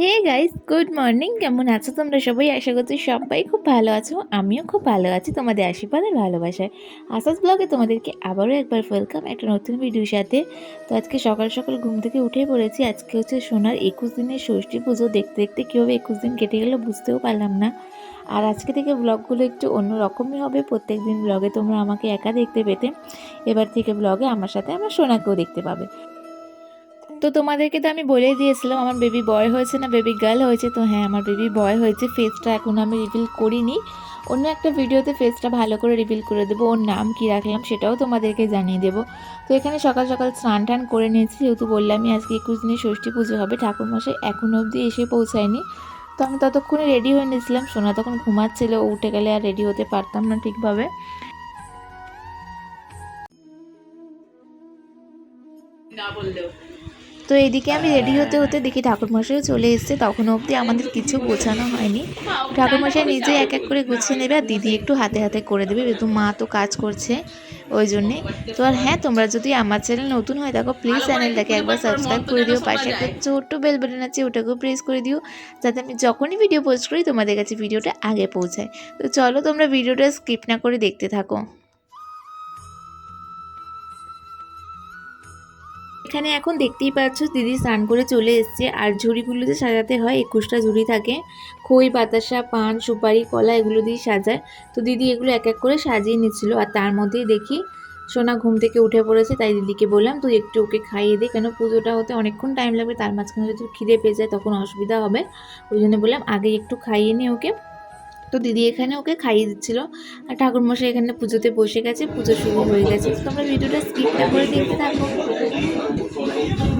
Hey guys good morning কেমন আছো তোমরা সবাই? আশা করছি সবাই খুব ভালো আছো। আমিও খুব ভালো আছি তোমাদের আশীর্বাদের ভালোবাসায়। আসাস ব্লগে তোমাদেরকে আবারও একবার ওয়েলকাম একটা নতুন ভিডিওর সাথে। তো আজকে সকাল সকাল ঘুম থেকে উঠে পড়েছি। আজকে হচ্ছে সোনার একুশ দিনের ষষ্ঠী পুজো। দেখতে দেখতে কীভাবে একুশ দিন কেটে গেলো বুঝতেও পারলাম না। আর আজকে থেকে ব্লগগুলো একটু অন্যরকমই হবে। প্রত্যেক দিন ব্লগে তোমরা আমাকে একা দেখতে পেতে। এবার থেকে ব্লগে আমার সাথে আমার সোনাকেও দেখতে পাবে। তো তোমাদেরকে তো আমি বলেই দিয়েছিলাম, আমার বেবি বয় হয়েছে না বেবি গার্ল হয়েছে, তো হ্যাঁ আমার বেবি বয় হয়েছে ফেসটা এখন আমি রিভিল করিনি। অন্য একটা ভিডিওতে ফেসটা ভালো করে রিভিল করে দেবো, ওর নাম কী রাখলাম সেটাও তোমাদেরকে জানিয়ে দেবো। তো এখানে সকাল সকাল স্নান টান করে নিয়েছি, যেহেতু বললামই আজকে একুশ দিনে ষষ্ঠী পুজো হবে, ঠাকুরমশাই এখনও অবধি এসে পৌঁছায়নি। তো আমি ততক্ষণে রেডি হয়ে নিয়েছিলাম, সোনা তখন ঘুমাচ্ছিল উঠে গেলে আর রেডি হতে পারতাম না ঠিকভাবে। তো এদিকে আমি রেডি হতে হতে দেখি ঠাকুরমশাইও চলে এসছে। তখন অবধি আমাদের কিছু গোছানো হয়নি। ঠাকুরমশাই নিজে এক এক করে গুছিয়ে নেবে আর দিদি একটু হাতে হাতে করে দেবে। যেহেতু মা তো কাজ করছে ওই জন্যে। তো আর হ্যাঁ তোমরা যদি আমার চ্যানেল নতুন হয়ে থাকো প্লিজ চ্যানেলটাকে একবার সাবস্ক্রাইব করে দিও। পাশে একটা ছোট্ট বেল বাটন আছে, ওটাকেও প্রেস করে দিও। যাতে আমি যখনই ভিডিও পোস্ট করি, তোমাদের কাছে ভিডিওটা আগে পৌঁছায়। তো চলো তোমরা ভিডিওটা স্কিপ না করে দেখতে থাকো। এখানে এখন দেখতেই পাচ্ছ দিদি স্নান করে চলে এসছে। আর ঝুড়িগুলোতে সাজাতে হয়, একুশটা ঝুড়ি থাকে। খই, বাতাসা, পান, সুপারি, কলা এগুলো দিয়ে সাজায়। তো দিদি এগুলো এক এক করে সাজিয়ে নিচ্ছিল। আর তার মধ্যেই দেখি সোনা ঘুম থেকে উঠে পড়েছে, তাই দিদিকে বললাম, তুই একটু ওকে খাইয়ে দে। কেন পুজোটা হতে অনেকক্ষণ টাইম লাগবে, তার মাঝখানে যদি খিদে পেয়ে যায় তখন অসুবিধা হবে। ওই জন্য বললাম, আগে একটু খাইয়ে নে ওকে। তো দিদি এখানে ওকে খাইয়ে দিচ্ছিল। আর ঠাকুরমশাই এখানে পুজোতে বসে গেছে, পুজো শুরু হয়ে গেছে। তোমরা ভিডিওটা স্কিপ না করে দেখতে থাকো।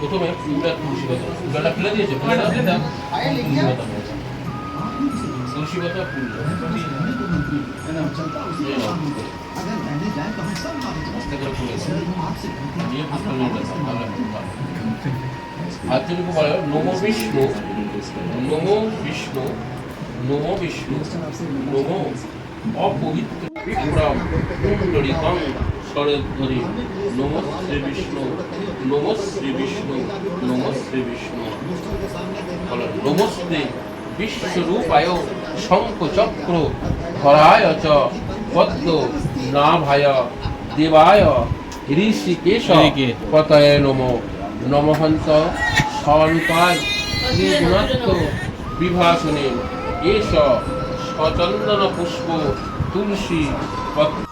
পাতা ফুলটা ফেলে দিয়েছে, ফুলটা ফেলে দাও তুলসী পাতা ফুল যদি নমো বিষ্ণু নমো বিষ্ণু নমো বিষ্ণু, নমো অপবিত্র বিক্রম কুণ্ডলিকং শরদ্ধরি নমো শ্রী বিষ্ণু নমো শ্রী বিষ্ণু নমো শ্রী বিষ্ণু। নমস্তে বিশ্বরূপায় শঙ্খচক্র ধরায় চ পদ্ম নাভায় দেবায় ঋষিকেশ পতয়ে নম। নমহন্ত স্বরূপায় শ্রীগুণাত্ম বিভাসনে এস সচন্দন পুষ্প তুলসী পত্র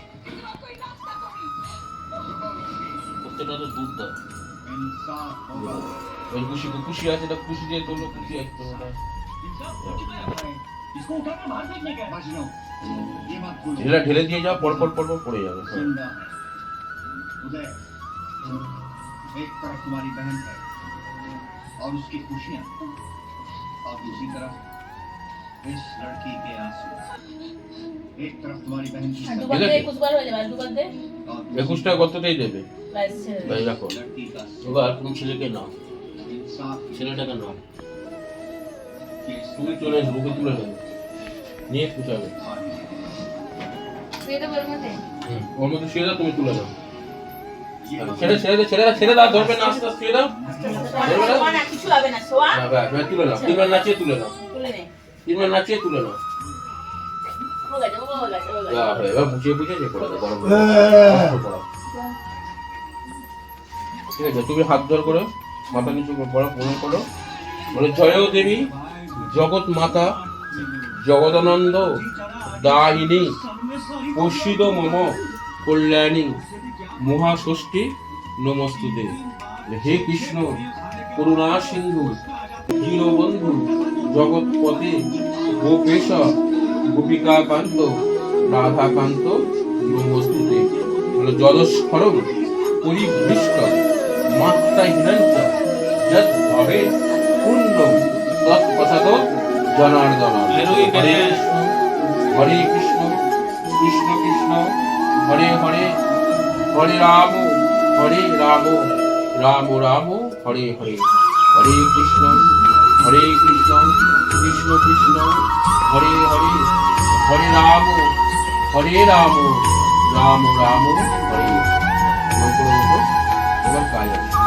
প্রত্যেকটা তো দুধ দাও ওই কুশি কুশি আছে এটা কুশি দিয়ে তোলো কুশি একদম ওটা इसको उठाकर बाहर फेंकने का है ये बात भूल ঢেলা ঢেলে দিয়ে যাও পর পর পর পর পড়ে যাবে হ্যাঁ। जिंदा उदय एक तरफ तुम्हारी बहन है और उसकी खुशियां और दूसरी तरफ इस लड़की के आंसू एक तरफ तुम्हारी बहन की ঠিক দুবার আছে। দে একুশ বার হয়ে যাবে আর দুবার দে और একুশটা কতটাই দেবে ব্যাস ছেড়ে দে। তাই রাখো लड़की का এবার তুমি ছেলেকে নাও इंसाफ ছেলেটাকে নাও की তুমি চলে এসো বুকে তুলে নেবে নিয়ে পুষাবে শুয়ে দেবো এর মধ্যে ওর মধ্যে শুয়ে দাও তুমি তুলে নাও ছেড়ে ছেড়ে দে ছেড়ে দাও ছেড়ে দাও ধরবে না আস্তে আস্তে ছেড়ে দাও ধরবে না শোয়া না, কিছু হবে না, শোয়া। হ্যাঁ, ব্যাস, ব্যাস, তুলে নাও তিনবার নাচিয়ে তুলে নাও তুলে নে। তিনবার নাচিয়ে তুলে নাও ও গেছে, ও গেছে, ও গেছে। যা, এবার বুঝিয়ে বুঝিয়ে যে করে গরম করে দাও। কষ্ট করাও। ঠিক আছে তুমি হাত ধর করে মাথা নিচু করে পড়ো প্রণাম করো বলে জয় দেবী জগৎ মাতা জগদানন্দ দাহিনী পশ্চিদ মম কল্যাণী মহাষষ্ঠী নমস্তুতে হে কৃষ্ণ করুণা সিন্ধু দীনবন্ধু জগৎপতে গোপেশ গোপিকাকান্ত রাধাকান্ত নমস্তুতে বলে জলস্ফরম পরিবৃষ্ট মাত্রা হিরঞ্চ যৎ ভবে পূর্ণ তৎপ্রসাদ জনার্দন হরে কৃষ্ণ হরে কৃষ্ণ কৃষ্ণ কৃষ্ণ হরে হরে হরে রাম হরে রাম রাম রাম হরে হরে। হরে কৃষ্ণ হরে কৃষ্ণ। কৃষ্ণ হরে হরে হরে রাম হরে রাম রাম রাম হরে। এবার কাজ আছে।